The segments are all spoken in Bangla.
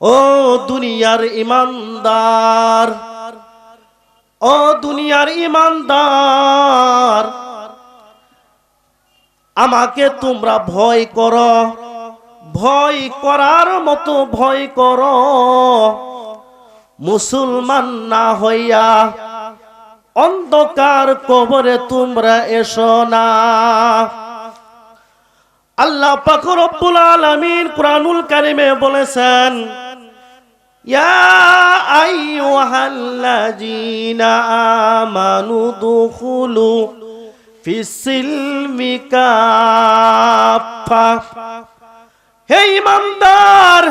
ও দুনিয়ার ইমানদার, ও দুনিয়ার ইমানদার, আমাকে তোমরা ভয় করো, ভয় করার মতো ভয় করো। মুসলমান না হইয়া অন্ধকার কবরে তোমরা এসো না। আল্লাহ পাক রব্বুল আলামিন কুরআনুল কারিমে বলেছেন ইয়া আইয়ুহাল্লাযীনা আমানু দুখুলু ফিসিলমি কাফা হে ইমানদার,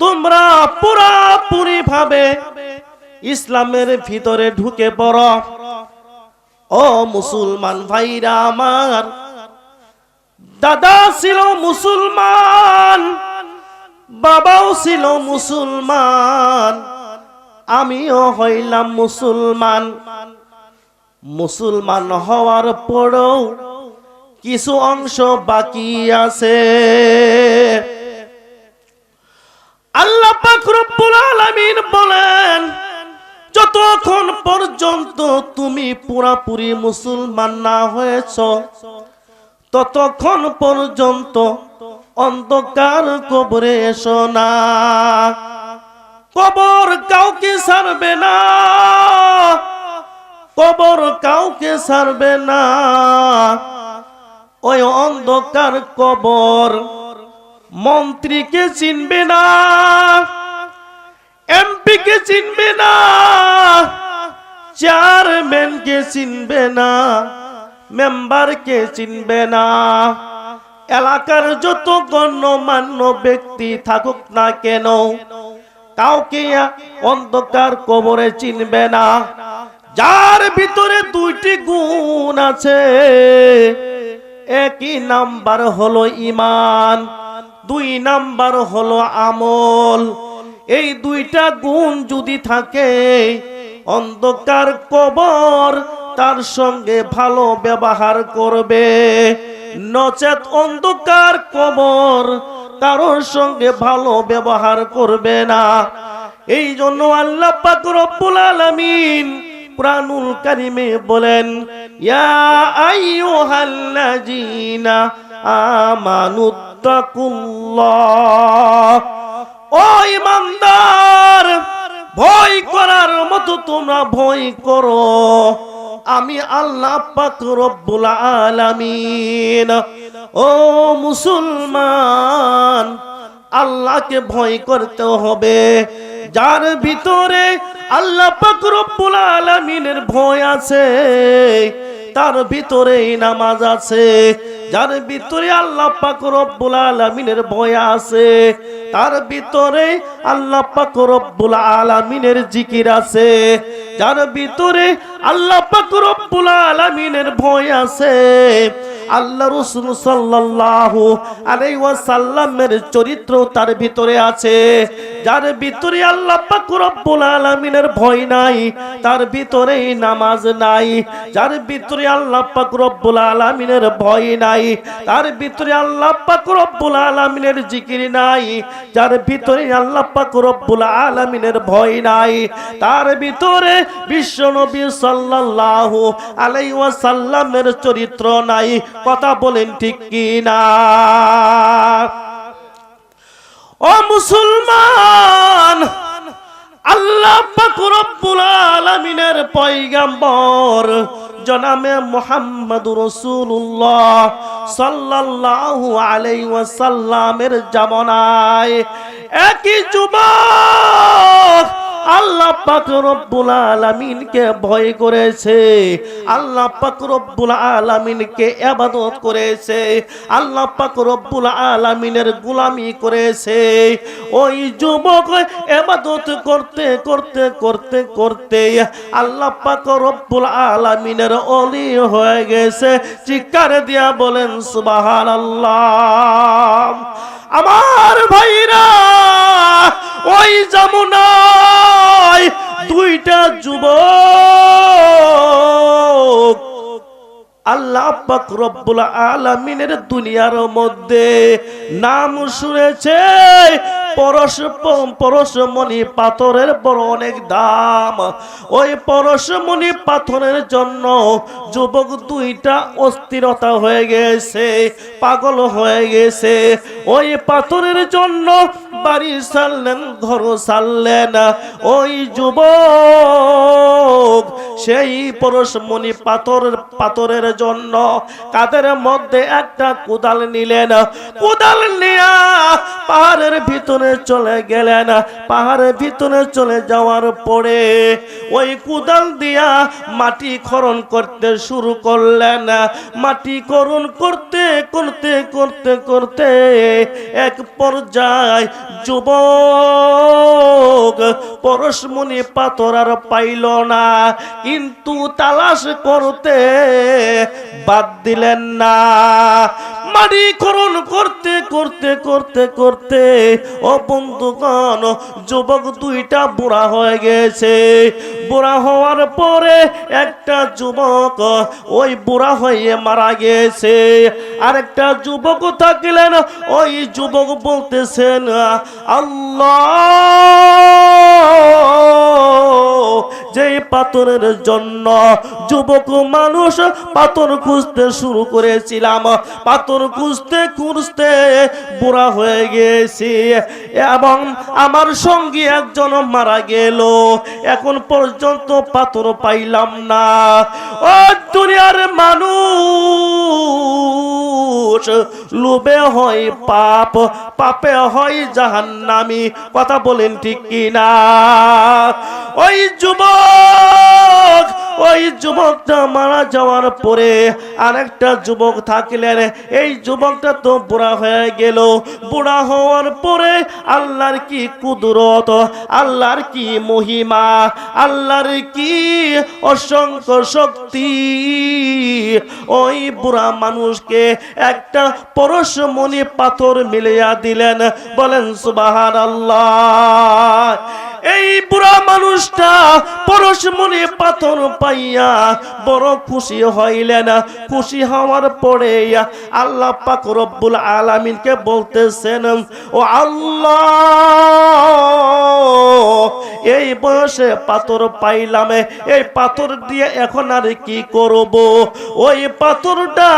তোমরা পুরাপুরি ভাবে ইসলামের ভিতরে ঢুকে পড়ো। ও মুসলমান ভাইরা আমার, দাদা ছিল মুসলমান। বাবাও ছিল মুসলমান, আমিও হইলাম মুসলমান। মুসলমান হওয়ার পরেও কিছু অংশ বাকি আছে। আল্লাহ পাক রব্বুল আলামিন বলেন, যতক্ষণ পর্যন্ত তুমি পুরাপুরি মুসলমান না হয়েছ, ততক্ষণ পর্যন্ত অন্ধকার কবরে এসো না। কবর কাউকে সারবে না। কবর কাউকে সারবে না। ওই অন্ধকার কবর মন্ত্রীকে চিনবে না, এমপিকে চিনবে না, চেয়ারম্যানকে চিনবে না, মেম্বারকে চিনবে না। এলাকার যত গণ্যমান্য ব্যক্তি থাকুক না কেন, কাউকে অন্ধকার কবরে চিনবে না। যার ভিতরে দুইটি গুণ আছে, একই নাম্বার হলো ইমান দুই নাম্বার হলো আমল। এই দুইটা গুণ যদি থাকে, অন্ধকার কবর তার সঙ্গে ভালো ব্যবহার করবে। নচেত অন্ধকার কবর কারোর সঙ্গে ভালো ব্যবহার করবে না। এই জন্য আল্লাহ পাক আলামিন কুরআনুল কারিমে বলেন, ইয়া আমানুত্তাকুল্লাহ। ও ইমানদার ভয় করার মতো তোমরা ভয় করো। আমি আল্লাহ পাক রব্বুল আলামিন। ও মুসলমান, আল্লাহকে ভয় করতে হবে। যার ভিতরে আল্লাহ পাক রব্বুল আলামিনের ভয় আছে তার ভিতরে নামাজ আছে, যার ভিতরে আল্লাহ পাক রব্বুল আলামিনের ভয় আছে, তার ভিতরে আল্লাহ পাক রব্বুল আলামিনের জিকির আছে, যার ভিতরে আল্লাহ পাক রব্বুল আলামিনের ভয় আছে আল্লাহ রসুল সাল্লাল্লাহু আলাইহি ওয়াসাল্লামের চরিত্র তার ভিতরে আছে। যার ভিতরে আল্লাহ রব্বুল আলামিনের ভয় নাই, তার ভিতরেই নামাজ নাই। যার ভিতরে আল্লাহ পাক রব্বুল আলামিনের ভয় নাই, তার ভিতরে আল্লাহ পাক রব্বুল আলামিনের জিকির নাই। যার ভিতরে আল্লাহ পাক রব্বুল আলামিনের ভয় নাই, তার ভিতরে বিশ্ব নবী সাল্লাল্লাহু আলাইহি ওয়াসাল্লামের চরিত্র নাই। কথা বলেন ঠিক কি না ও মুসলমান, আল্লাহ রব্বুল আলামিনের পয়গাম্বর জনামে মোহাম্মদ রসুল্লাহ সাল্লাল্লাহু আলাইহি ওয়াসাল্লামের জামানায়। একই যুবক আল্লাহ পাক রব্বুল আলামিনকে ভয় করেছে। আল্লাহ পাক রব্বুল আলামিনকে ইবাদত করেছে। আল্লাহ পাক রব্বুল আলামিনের গোলামি করেছে। ওই যুবক ইবাদত করতে করতে করতে করতে আল্লাহ পাক রব্বুল আলামিনের অলি হয়ে গেছে। চিৎকার দিয়া বলেন, সুবহানাল্লাহ। আমার ভাইরা, ওই যমুনায় দুইটা যুবক। আল্লাহ পাক রব্বুল আলামিনের দুনিয়ার মধ্যে নাম শুনেছে। পরশ পরশমণি পাথরের বড় অনেক দাম। ওই পরশমণি পাথরের জন্য যুবক দুইটা অস্থিরতা হয়ে গেছে, পাগল হয়ে গেছে। ওই পাথরের জন্য বাড়ি সারলেন ঘর সারলেন ওই যুবক সেই পরশমণি পাথরের পাথরের জন্য কাদের মধ্যে একটা কোদাল নিলেন? কোদাল নিয়া পাহাড়ের ভিতরে চলে গেলেন পাহাড়ের ভিতরে চলে যাওয়ার পরে ওই কোদাল দিয়া মাটি খরণ করতে শুরু করলেন মাটি করণ করতে করতে করতে করতে এক পর্যায় যুবক পরশমণি পাথর আর পাইল না, কিন্তু তালাশ করতে বাদ দিলেন না। মাটি খরণ করতে করতে করতে করতে ও বন্ধুগণ, যুবক দুইটা বুড়া হয়ে গেছে। বুড়া হওয়ার পরে একটা যুবক ওই বুড়া হয়ে মারা গেছে। আরেকটা যুবক থাকলেন, ওই যুবক বলতেছেন, আল্লাহ পাথরের জন্য। যুবক মানুষ পাথর খুঁজতে শুরু করেছিলাম। পাথর খুঁজতে খুঁজতে বুড়া হয়ে গেছি এবং আমার সঙ্গী একজন মারা গেল। এখন পর্যন্ত পাথর পাইলাম না। ও দুনিয়ার মানুষ, লোভে হয় পাপ, পাপে হয় জাহান্নামি। কথা বলেন ঠিক কিনা? ওই যুবক ওই যুবকটা মারা যাওয়ার পরে আরেকটা যুবক থাকলেন। এই যুবকটা তো বুড়া হয়ে গেল। বুড়া হওয়ার পরে আল্লাহর কি কুদরত, আল্লাহর কি মহিমা, আল্লাহর কি অসংখ্য শক্তি। ওই বুড়া মানুষকে একটা পরশমণি পাথর মিলিয়া দিলেন। বলেন সুবাহান আল্লাহ এই বুড়া মানুষটা পরশমণি পাথর পাইয়া বড় খুশি হইলেন। খুশি হওয়ার পরে আল্লাহ পাক রব্বুল আলামিনকে বলতেছেন, ও আল্লাহ এই বয়সে পাথর পাইলাম এই পাথর দিয়ে এখন আর কি করব? ওই পাথরটা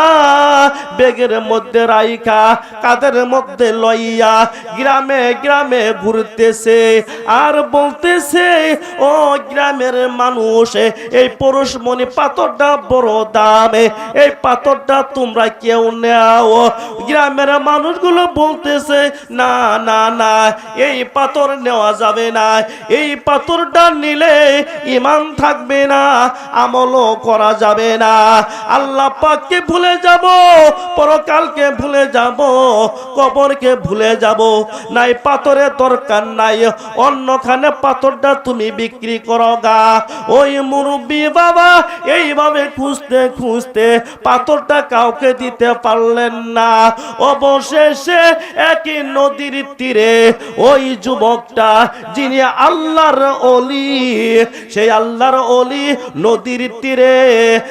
বেগের মধ্যে রাইখা, কাদের মধ্যে লইয়া গ্রামে গ্রামে ঘুরতেছে। আর বলতেছে, ও গ্রামের মানুষ এই পরশমণি পাথরটা বড় দামে এই পাথরটা তোমরা কেউ নেও। গ্রামের মানুষগুলো বলতেছে, না না না, এই পাথর নেওয়া যাবে না। এই পাথরটা নিলে ইমান থাকবে না, আমলও করা যাবে না। আল্লাহ পাককে ভুলে যাব, পরকালকে ভুলে যাব, কবরকে ভুলে যাব। নাই পাথরের দরকার নাই, অন্যখানে পাথরটা তুমি বিক্রি করো গা। ওই মুরব্বী বাবা এইভাবে খুঁজতে খুঁজতে পাথরটা কাউকে দিতে পারলেন না। অবশেষে একই নদীর তীরে ওই যুবকটা, যিনি আল্লাহর অলি সেই আল্লাহর অলি নদীর তীরে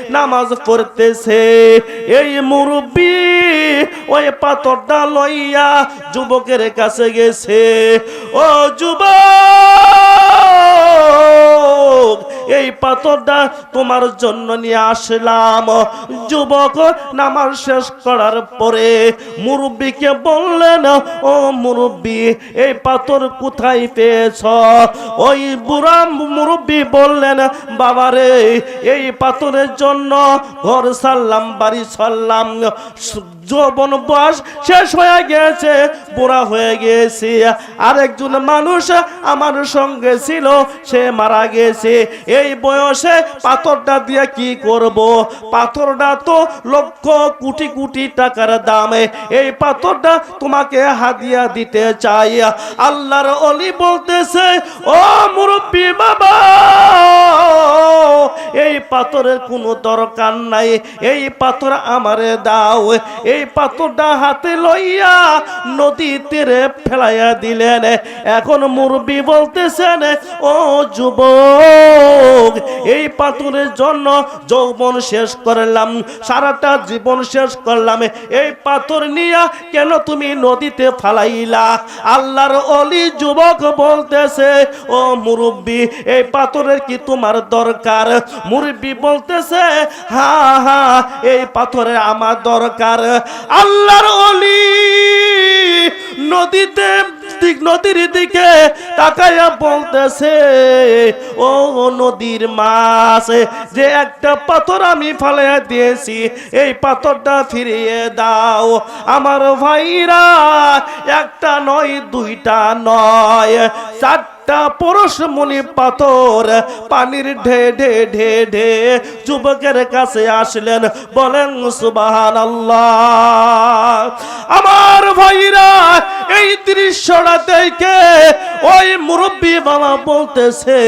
নামাজ পড়তেছে। এই মুরব্বী ওই পাথরটা লইয়া যুবকের কাছে গেছে। ও যুবক এই পাথরটা তোমার জন্য নিয়ে আসলাম। যুবক, নামাজ শেষ করার পরে মুরব্বীকে বললেন, ও মুরব্বী, এই পাথর কোথায় পেয়েছ? ওই বুড়া মুরব্বী বললেন, বাবারে, এই পাথরের জন্য ঘর সারলাম, বাড়ি সারলাম। যৌবন শেষ হয়ে গেছে, বুড়া হয়ে গেছে। আরেকজন মানুষ আমার সঙ্গে ছিল, সে মারা গেছে। এই বয়সে পাথরটা দিয়ে কি করব? পাথরটা তো লক্ষ কোটি কোটি টাকার দামে। এই পাথরটা তোমাকে হাদিয়া দিতে চাই। আল্লাহর অলি বলতেছে, ও মুরব্বী বাবা, এই পাথরের কোনো দরকার নাই। এই পাথর আমারে দাও। এই পাথরটা হাতে লইয়া নদীতে তীরে ফেলাইয়া দিলেন। এখন মুরব্বী বলতেছেন, ও যুবক, এই পাথরের জন্য যৌবন শেষ করলাম, সারাটা জীবন শেষ করলাম। এই পাথর নিয়া কেন তুমি নদীতে ফালাইলা? আল্লাহর অলি যুবক বলতেছে, ও মুরব্বী, এই পাথরের কি তোমার দরকার? মুরব্বী বলতেছে, হা হা, এই পাথরের আমার দরকার। আল্লাহর অলি। নদীতে নদীর দিকে তাকাইয়া বলতেছে, ও নদীর মাছ, যে একটা পাথর আমি ফালাইয়া দিয়েছি, এই পাথরটা ফিরিয়ে দাও। আমার ভাইরা, একটা নয়, দুইটা নয়, চারটা পরশমণি পাথর পানির ঢে ঢে ঢে ঢে যুবকের কাছে আসলেন, বলেন সুবাহান আমার ভাইরা, এই দৃশ্যটা দেখে ওই মুরব্বী বাবা বলতেছে,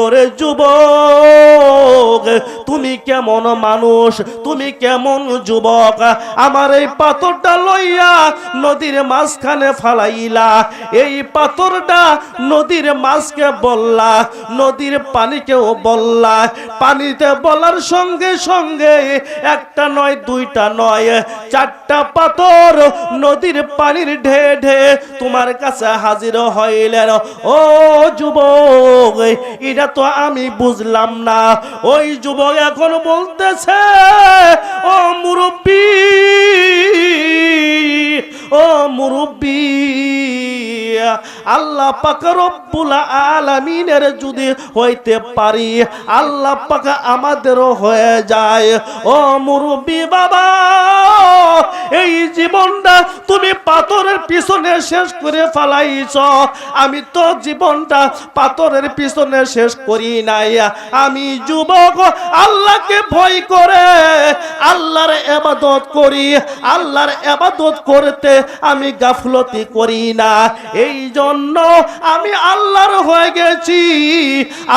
ওরে যুবক, তুমি কেমন মানুষ? তুমি কেমন যুবক? আমার এই পাথরটা লইয়া নদীর মাঝখানে ফালাইলা। এই পাথরটা নদীর মাছকে বললা, নদীর পানিকেও বললা। পানিতে বলার সঙ্গে সঙ্গে একটা নয়, দুইটা নয়, চারটা পাথর নদীর পানির ঢে ঢে তোমার কাছে হাজির হইলেন। ও যুবক, এটা তো আমি বুঝলাম না। ওই যুবক এখন বলতেছে, ও মুরব্বী ও মুরব্বী, আল্লাহ পাক রব্বুল আলামিনের যদি হইতে পারি, আল্লাহ পাক আমাদেরও হয়ে যায়। ও মুরব্বী বাবা, এই জীবনটা তুমি পাথরের পিছনে শেষ করে ফালাইছ। আমি তো জীবনটা পাথরের পিছনে শেষ করি নাই। আমি যুবক, আল্লাহকে ভয় করে আল্লাহর এবাদত করি। আল্লাহর এবাদত করতে আমি গাফলতি করি না। এই জন্য আমি আল্লাহর হয়ে গেছি।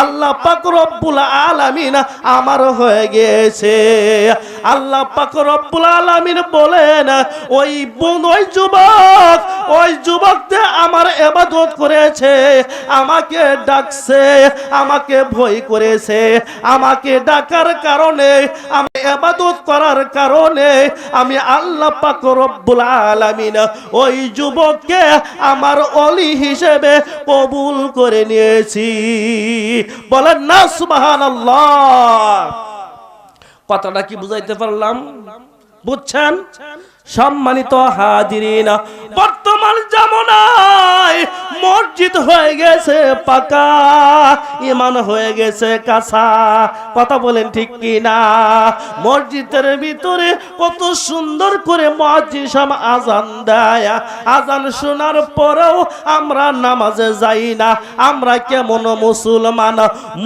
আল্লাহ পাক রব্বুল আলামিন আমার হয়ে গেছে। আল্লাহ পাক রব্বুল আলামিন বলেন, ওই বোন, ওই যুবক, ওই যুবকতে আমার এবাদত করেছে, আমাকে ডাকছে, আমাকে ভয় করেছে, আমাকে ডাকার কারণে, আমি এবাদত করার কারণে, আমি আল্লাহ পাক রব্বুল আলামিন ওই যুবককে আমার অলি হিসেবে কবুল করে নিয়েছি। বলেন না সুবহানাল্লাহ। কথাটা কি বুঝাইতে পারলাম? বুঝছেন? সম্মানিত হাজিরিন, বর্তমান জামানায় মসজিদ হয়ে গেছে পাকা ইমান হয়ে গেছে কাঁচা। কথা বলেন ঠিক কি না মসজিদের ভিতরে কত সুন্দর করে মসজিদ সব আজান দেয়। আজান শোনার পরেও আমরা নামাজে যাই না। আমরা কেমন মুসলমান?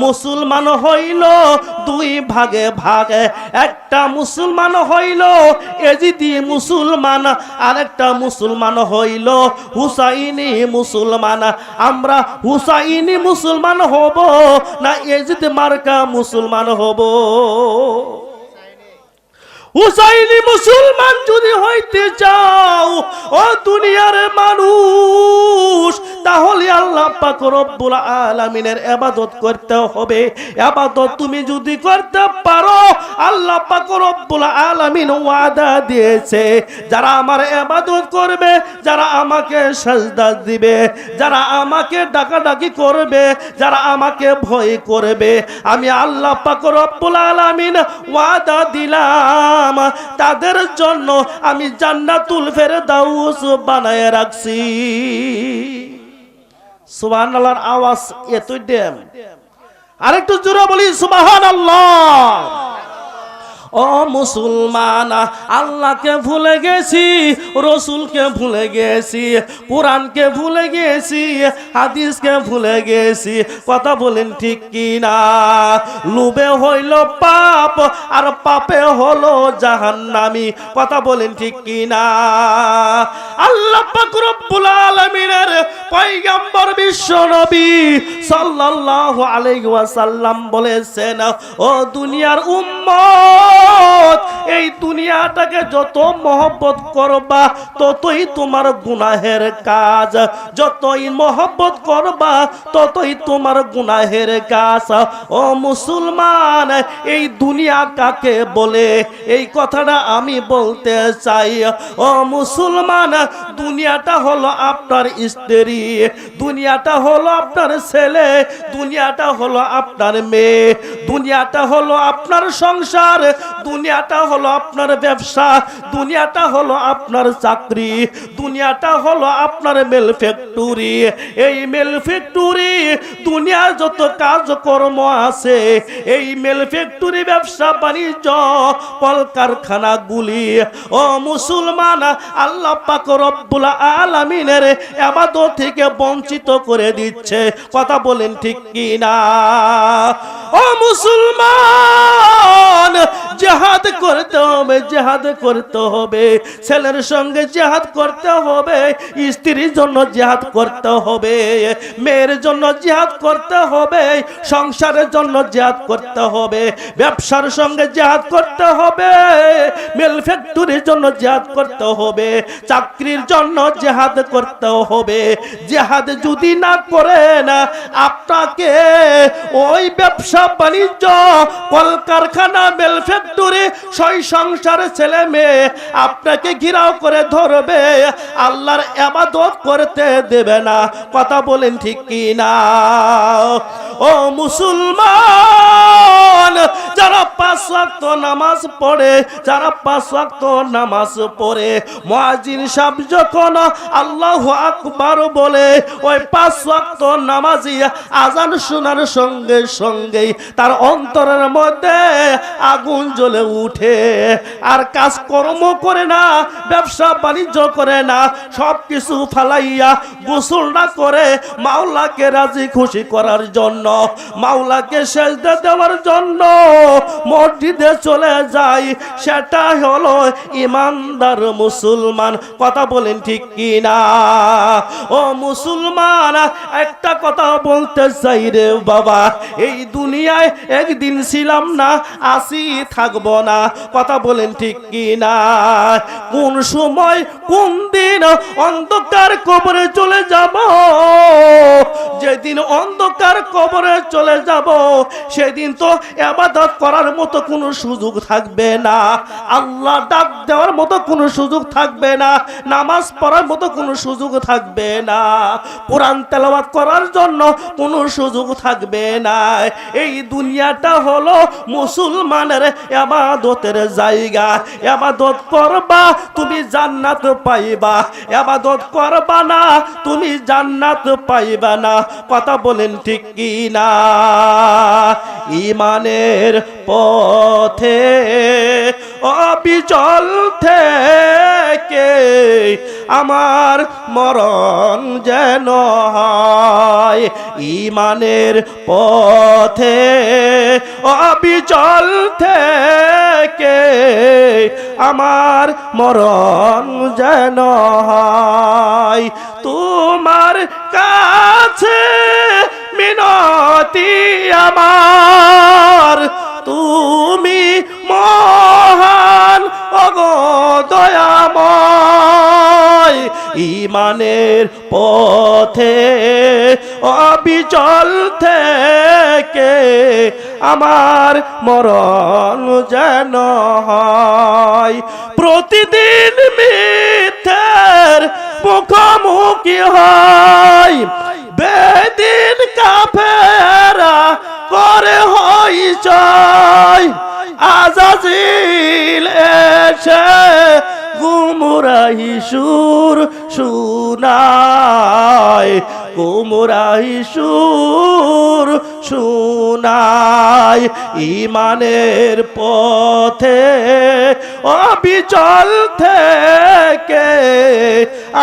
মুসলমান হইল দুই ভাগে ভাগে। একটা মুসলমান হইল এজিদি মুসলমান আরেকটা মুসলমান হইল হুসাইনি মুসলমান। আমরা হুসাইনি মুসলমান হব না এজিদ মার্কা মুসলমান হব? হুসাইনি মুসলমান যদি হইতে চাও, ও দুনিয়ার মানুষ, তাহলে আল্লাহ পাক রব্বুল আলামিনের ইবাদত করতে হবে। ইবাদত তুমি যদি করতে পারো, আল্লাহ পাক রব্বুল আলামিন ওয়াদা দিয়েছে। যারা আমার ইবাদত করবে, যারা আমাকে সাজদা দিবে, যারা আমাকে ডাকাডাকি করবে, যারা আমাকে ভয় করবে, আমি আল্লাহ পাক রব্বুল আলামিন ওয়াদা দিলাম। তাদের জন্য আমি জান্নাতুল ফেরদাউস বানায় রাখছি। সুবহান আল্লাহর আওয়াজ এতই ড্যাম। আরেকটু জোরে বলি সুবাহান আল্লাহ ও মুসলমান, আল্লাহকে ভুলে গেছি, রসুলকে ভুলে গেছি, কোরআনকে ভুলে গেছি, হাদিসকে ভুলে গেছি। কথা বলেন ঠিক কি না লুবে হইল পাপ, আর পাপে হলো জাহান্নামি। কথা বলেন ঠিক কি না আল্লাহ রব্বুল আলামিনের পয়গম্বর বিশ্ব নবী সাল্লাল্লাহু আলাইহি ওয়াসাল্লাম বলেছেন, ও দুনিয়ার উম্মত এই দুনিয়াটাকে যত মহব্বত করবা, ততই তোমার গুনাহের কাজ। যতই মহব্বত করবা, ততই তোমার গুনাহের কাজ। ও মুসলমান, এই দুনিয়া কাকে বলে? এই কথাটা আমি বলতে চাই। ও মুসলমান, দুনিয়াটা হলো আপনার স্ত্রী, দুনিয়াটা হলো আপনার ছেলে, দুনিয়াটা হলো আপনার মেয়ে, দুনিয়াটা হলো আপনার সংসার দুনিয়াটা হলো আপনার ব্যবসা, দুনিয়াটা হলো আপনার চাকরি, দুনিয়াটা হলো আপনার মেল ফ্যাক্টরি। এই মেল ফ্যাক্টরি দুনিয়ার যত কাজকর্ম আছে, এই মেল ফ্যাক্টরি ব্যবসা, বাণিজ্য কলকারখানাগুলি ও মুসলমান, আল্লাহ পাক রব্বুল আলামিনের এবাদত থেকে বঞ্চিত করে দিচ্ছে। কথা বলেন ঠিক কি না ও মুসলমান জেহাদ করতে হবে, জেহাদ করতে হবে। ছেলের সঙ্গে জেহাদ করতে হবে, স্ত্রীর জন্য জেহাদ করতে হবে, মেয়ের জন্য জেহাদ করতে হবে, সংসারের জন্য জেহাদ করতে হবে, ব্যবসার সঙ্গে জেহাদ করতে হবে, মেল ফ্যাক্টরির জন্য জেহাদ করতে হবে, চাকরির জন্য জেহাদ করতে হবে। জেহাদ যদি না করেন আপনাকে ওই ব্যবসা বাণিজ্য, কলকারখানা, মেল ফ্যাক্টরি সই সংসার ছেলে মেয়ে আপনাকে ঘিরাও করে ধরবে। আল্লাহর এবাদত করতে দেবে না। কথা বলেন ঠিক কি না ও মুসলমান, যারা পাঁচ ওয়াক্ত নামাজ পড়ে, যারা পাঁচ ওয়াক্ত নামাজ পড়ে মুয়াজ্জিন সাহেব যখন আল্লাহু আকবার বলে, ওই পাঁচ ওয়াক্ত নামাজি আজান শোনার সঙ্গে সঙ্গেই তার অন্তরের মধ্যে আগুন জ্বলে উঠে। আর কাজ কর্ম করে না, ব্যবসা বাণিজ্য করে না সব কিছু ফালাইয়া গোসল না করে মাওলাকে রাজি খুশি করার জন্য, মাওলাকে সেজদা দেওয়ার জন্য মসজিদে চলে যায় সেটা হলো ইমানদার মুসলমান। কথা বলেন ঠিক কি না ও মুসলমান, একটা কথা বলতে চাই রে বাবা। এই দুনিয়ায় একদিন ছিলাম না আসি থাকব না। কথা বলেন ঠিক কি না কোন সময়, কোন দিন অন্ধকার কবরে চলে যাব? যেদিন অন্ধকার কবরে চলে যাব, সেদিন তো এবাদত করার মতো কোনো সুযোগ থাকবে না। আল্লাহ ডাক দেওয়ার মতো কোনো সুযোগ থাকবে না, নামাজ পড়ার মতো কোনো সুযোগ থাকবে না, কোরআন তেলাওয়াত করার জন্য কোনো সুযোগ থাকবে না। এই দুনিয়াটা হলো মুসলমানের এবাদতের জায়গা। এবাদত করবা, তুমি জান্নাত পাইবা। এবাদত করবা না, তুমি জান্নাত পাইবা না। কথা বলেন ঠিক কি না ইমানের পথে অবিচল থেকে আমার মরণ যেন হয়। ইমানের পথে অবিচল থেকে আমার মরণ যেন হয়। তোমার কাছে মিনতি আমার। তুমি মহান অগদয়াময় ইমানের পথে, অবিচল থেকে আমার মরণ যেন হয়। প্রতিদিন মিথ্যের মুখোমুখি হয়। কাফেরা করে হই চাই। আজাজিল এসে গুমরাহি সুর শুনায় গুমরাহি সুর শুনায়। ইমানের পথে, অবিচল থেকে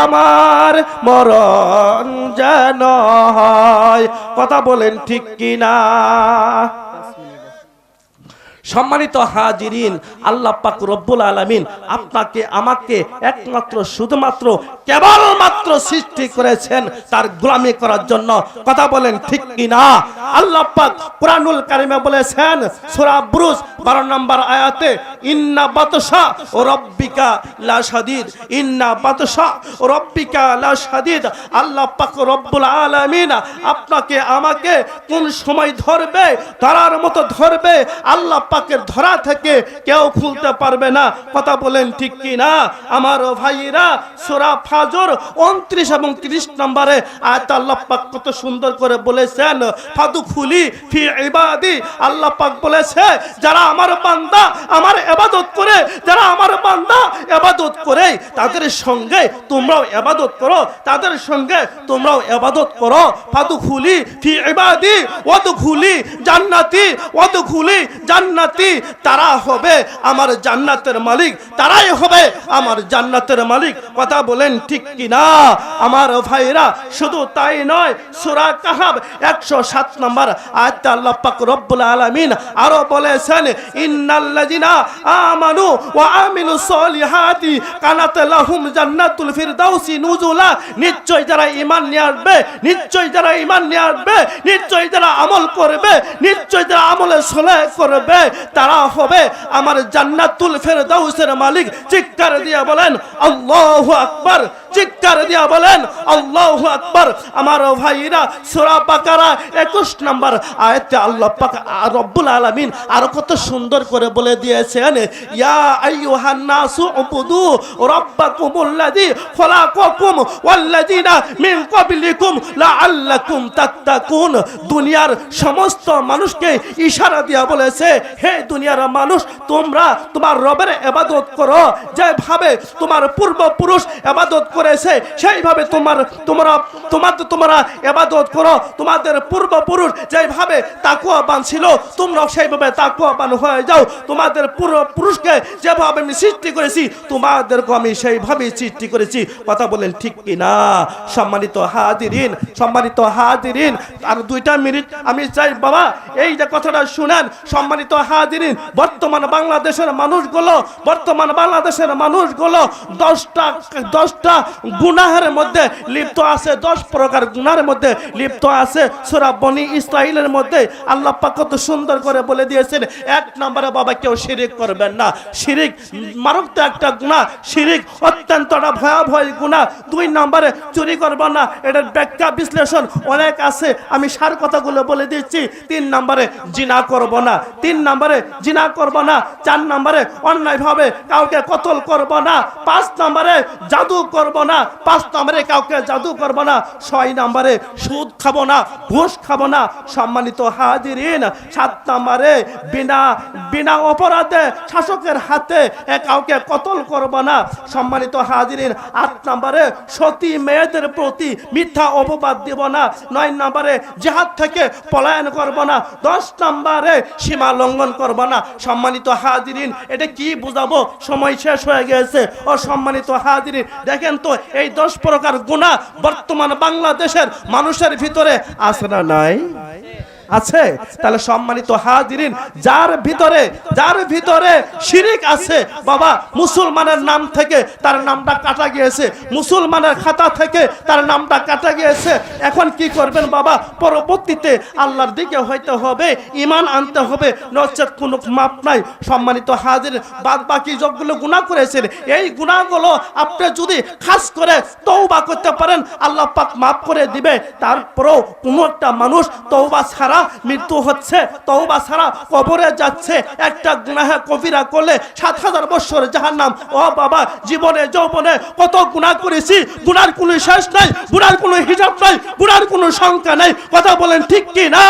আমার মরণ যেন হয়। কথা বলেন ঠিক কিনা? সম্মানিত হাজিরিন, আল্লাহ পাক রব্বুল আলামিন আপনাকে, আমাকে একমাত্র, শুধুমাত্র, কেবলমাত্র সৃষ্টি করেছেন তার গোলামি করার জন্য। কথা বলেন ঠিক কি না আল্লাহ পাক কোরআনুল কারিমে বলেছেন, সূরা বুরুজ 12 নম্বর আয়াতে, ইন্না বাতশা ও রব্বিকা লা শাদীদ ইন্না বাতশা ও রব্বিকা লা শাদীদ আল্লাহ পাক রব্বুল আলামিন আপনাকে, আমাকে কোন সময় ধরবে, ধরার মতো ধরবে, আল্লাহ পাকের ধরা থেকে কেউ খুলতে পারবে না। কথা বলেন ঠিক কি না আমার ভাইরা, সূরা ফাজর 29 এবং 30 নম্বরে আয়াত আল্লাহ পাক কত সুন্দর করে বলেছেন ফাদুখুলি ফি ইবাদি। আল্লাহ পাক বলেছে, যারা আমার বান্দা আমার ইবাদত করে, যারা আমার বান্দা ইবাদত করে, তাদের সঙ্গে তোমরাও এবাদত করো, তাদের সঙ্গে তোমরাও এবাদত করো। ফাদুখুলি ফি ইবাদি, ওয়াদখুলি জান্নাতি ওয়াদখুলি জান্নাতি। তারা হবে আমার জান্নাতের মালিক, তারাই হবে আমার জান্নাতের মালিক। কথা বলেন ঠিক কি না আমার ভাইরা, শুধু তাই নয়, সূরা কাহাব 107 নম্বর আয়াত আল্লাহ পাক রব্বুল আলামিন আরও বলেছেন, ইন্নাল্লাযিনা আমানু ওয়া আমিলুস সলিহাতি কানাত লাহুম জান্নাতুল ফিরদাউসি নুজুলা। নিশ্চয় যারা ঈমান নিয়ে আসবে নিশ্চয় যারা ঈমান নিয়ে আসবে নিশ্চয় যারা আমল করবে নিশ্চয় যারা আমলে সলে করবে তারা হবে। আমার জান্নাতুল ফেরদাউসের মালিক চিৎকার দিয়ে বলেন আল্লাহু আকবার। চিৎকার দিয়া বলেন, আল্লাহু আকবার, আমার ভাইরা সূরা বাকারা 21 নম্বর আয়াতে আল্লাহ রব্বুল আলামিন আর কত সুন্দর করে বলে দিয়েছেন দুনিয়ার সমস্ত মানুষকে ইশারা দিয়া বলেছে, হে দুনিয়ার মানুষ, তোমরা তোমার রবের ইবাদত করো। যেভাবে তোমার পূর্বপুরুষ ইবাদত করেছে, সেইভাবে তোমার, তোমরা তোমার তোমরা ইবাদত করো, তোমাদের পূর্বপুরুষ যেভাবে তাকুয়াবান ছিল, তোমরাও সেইভাবে তাকুয়াবান হয়ে যাও। তোমাদের পূর্বপুরুষকে যেভাবে আমি সৃষ্টি করেছি তোমাদেরকে আমি সেইভাবেই সৃষ্টি করেছি। কথা বলেন ঠিক কি না সম্মানিত হাদিরিন সম্মানিত হাদিরিন আর দুইটা মিনিট আমি চাই, বাবা, এই যে কথাটা শুনেন, সম্মানিত হাদিরিন বর্তমান বাংলাদেশের মানুষগুলো, বর্তমান বাংলাদেশের মানুষগুলো দশটা দশটা গুনাহের মধ্যে লিপ্ত আছে, দশ প্রকার গুনাহের মধ্যে লিপ্ত আছে। সুরা বনি ইসরাইলের মধ্যে আল্লাহ পাক কত সুন্দর করে বলে দিয়েছেন, এক নম্বরে বাবা, কেউ শিরিক করবেন না। শিরিক মারাত্মক একটা গুনাহ, শিরিক অত্যন্ত ভয়াবহ গুনাহ। দুই নম্বরে চুরি করবেন না, এটার ব্যাখ্যা, বিশ্লেষণ অনেক আছে। আমি সার কথাগুলো বলে দিচ্ছি। তিন নম্বরে জিনা করব না, তিন নম্বরে জিনা করব না, চার নম্বরে অন্যায়ভাবে কাউকে কতল করব না, পাঁচ নম্বরে জাদু করব না, পাঁচ নম্বরে কাউকে জাদু করব না, ছয় নম্বরে সুদ খাব না, ঘুষ খাব না, সম্মানিত হাজিরিন, সাত নম্বরে বিনা বিনা অপরাধে শাসকের হাতে কাউকে কতল করব না, সম্মানিত হাজিরিন, আট নম্বরে সতী মেয়েদের প্রতি মিথ্যা অপবাদ দিব না, নয় নম্বরে জেহাদ থেকে পলায়ন করব না, দশ নম্বরে সীমা লঙ্ঘন করব না, সম্মানিত হাজিরিন, এটা কি বুঝাবো? সময় শেষ হয়ে গেছে। ও সম্মানিত হাজিরিন, দেখেন তো এই দশ প্রকার গুণা বর্তমান বাংলাদেশের মানুষের ভিতরে না নাই? আছে, তাহলে সম্মানিত হাজিরিন, যার ভিতরে যার ভিতরে শিরিক আছে, বাবা, মুসলমানের নাম থেকে তার নামটা কাটা গিয়েছে, মুসলমানের খাতা থেকে তার নামটা কাটা গিয়েছে। এখন কি করবেন বাবা? পরবর্তীতে আল্লাহর দিকে হইতে হবে ইমান আনতে হবে নচেত কোনো মাপ নাই। সম্মানিত হাজির বাদ বাকি যতগুলো গুণা করেছেন, এই গুণাগুলো আপনি যদি খাস করে তৌবা করতে পারেন, আল্লাহ পাক মাফ করে দিবে। তারপরেও কোনো একটা মানুষ তৌবা ছাড়া মৃত্যু হচ্ছে তৌবা ছাড়া কবরে যাচ্ছে। একটা গুনাহে কবিরা করলে সাত হাজার বছর যাহার নাম ও বাবা, জীবনে, যৌবনে কত গুণা করেছি, গুনার কোনো শেষ নাই, গুনার কোনো হিসাব নাই, গুনার কোনো সংখ্যা নাই। কথা বলেন ঠিক কি না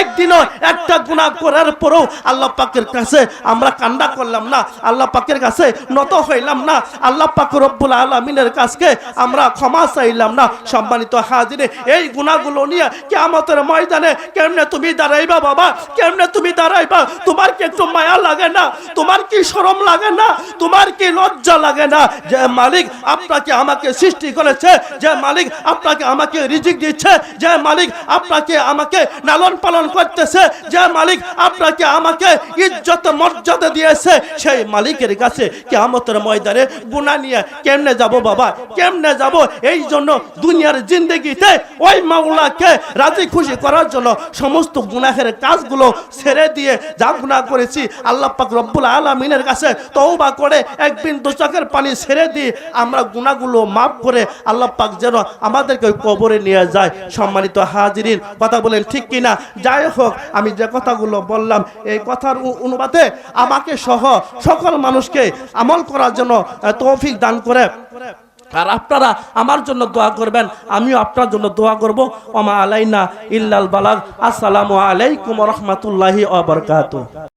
একদিনও একটা গুনাহ করার পরেও আল্লাহ পাকের কাছে আমরা কান্ডা করলাম না। আল্লাহ পাকের কাছে নত হইলাম না। আল্লাহ পাক রব্বুল আলমিনের কাছকে আমরা ক্ষমা চাইলাম না। সম্মানিত হাজিরে, এই গুণাগুলো নিয়ে কেমতের ময়দানে কেমনে তুমি দাঁড়াইবা বাবা? কেমনে তুমি দাঁড়াইবা? তোমার কি একটু মায়া লাগে না। তোমার কি শরম লাগে না? তোমার কি লজ্জা লাগে না? যে মালিক আপনাকে আমাকে সৃষ্টি করেছে, যে মালিক আপনাকে আমাকে রিজিক দিচ্ছে, যে মালিক আপনাকে আমাকে লালন পালন করতেছে, যে মালিক আপনাকে আমাকে ইজ্জত মর্যাদা দিয়েছে, সেই মালিকের কাছে কেমতের ময়দানে গুণা নিয়ে কেমনে যাব বাবা? কেমনে যাব? এই জন্য দুনিয়ার জিন্দগিতে ওই মাওলাকে রাজি খুশি করার জন্য সমস্ত গুনাহের কাজগুলো ছেড়ে দিয়ে যা গুনাহ করেছি আল্লাহ পাক রব্বুল আলামিনের কাছে তওবা করে এক বিন্দু চোখের পানি ছেড়ে দিয়ে আমরা গুনাহগুলো মাফ করে আল্লাহ পাক যেন আমাদেরকে ওই কবরে নিয়ে যায়। সম্মানিত হাজিরিন, কথা বলেন ঠিক কিনা? যাই হোক, আমি যে কথাগুলো বললাম, এই কথার অনুবাদে আমাকে সহ সকল মানুষকে আমল করার জন্য তৌফিক দান করে। আর আপনারা আমার জন্য দোয়া করবেন, আমিও আপনার জন্য দোয়া করব। ওমা আলাইনা ইল্লাল বালাগ। আসসালামু আলাইকুম রহমতুল্লাহি ওয়া বারাকাতুহু।